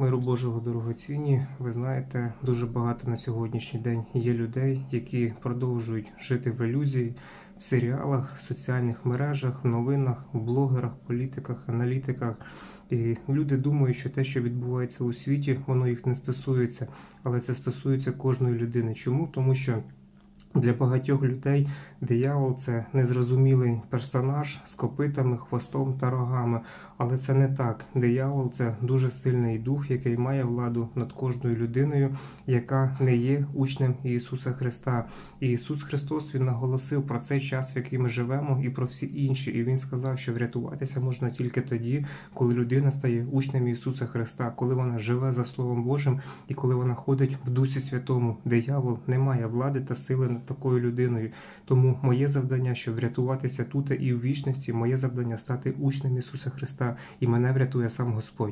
Миру Божого дорогоцінні, ви знаєте, дуже багато на сьогоднішній день є людей, які продовжують жити в ілюзії в серіалах, в соціальних мережах, в новинах, в блогерах, політиках, аналітиках. І люди думають, що те, що відбувається у світі, воно їх не стосується, але це стосується кожної людини. Чому? Тому що для багатьох людей диявол це незрозумілий персонаж з копитами, хвостом та рогами. Але це не так. Диявол це дуже сильний дух, який має владу над кожною людиною, яка не є учнем Ісуса Христа. І Ісус Христос Він наголосив про цей час, в який ми живемо, і про всі інші. І Він сказав, що врятуватися можна тільки тоді, коли людина стає учнем Ісуса Христа, коли вона живе за Словом Божим і коли вона ходить в Дусі Святому. Диявол не має влади та сили такою людиною. Тому моє завдання, щоб врятуватися тут і в вічності, моє завдання стати учнем Ісуса Христа, і мене врятує сам Господь.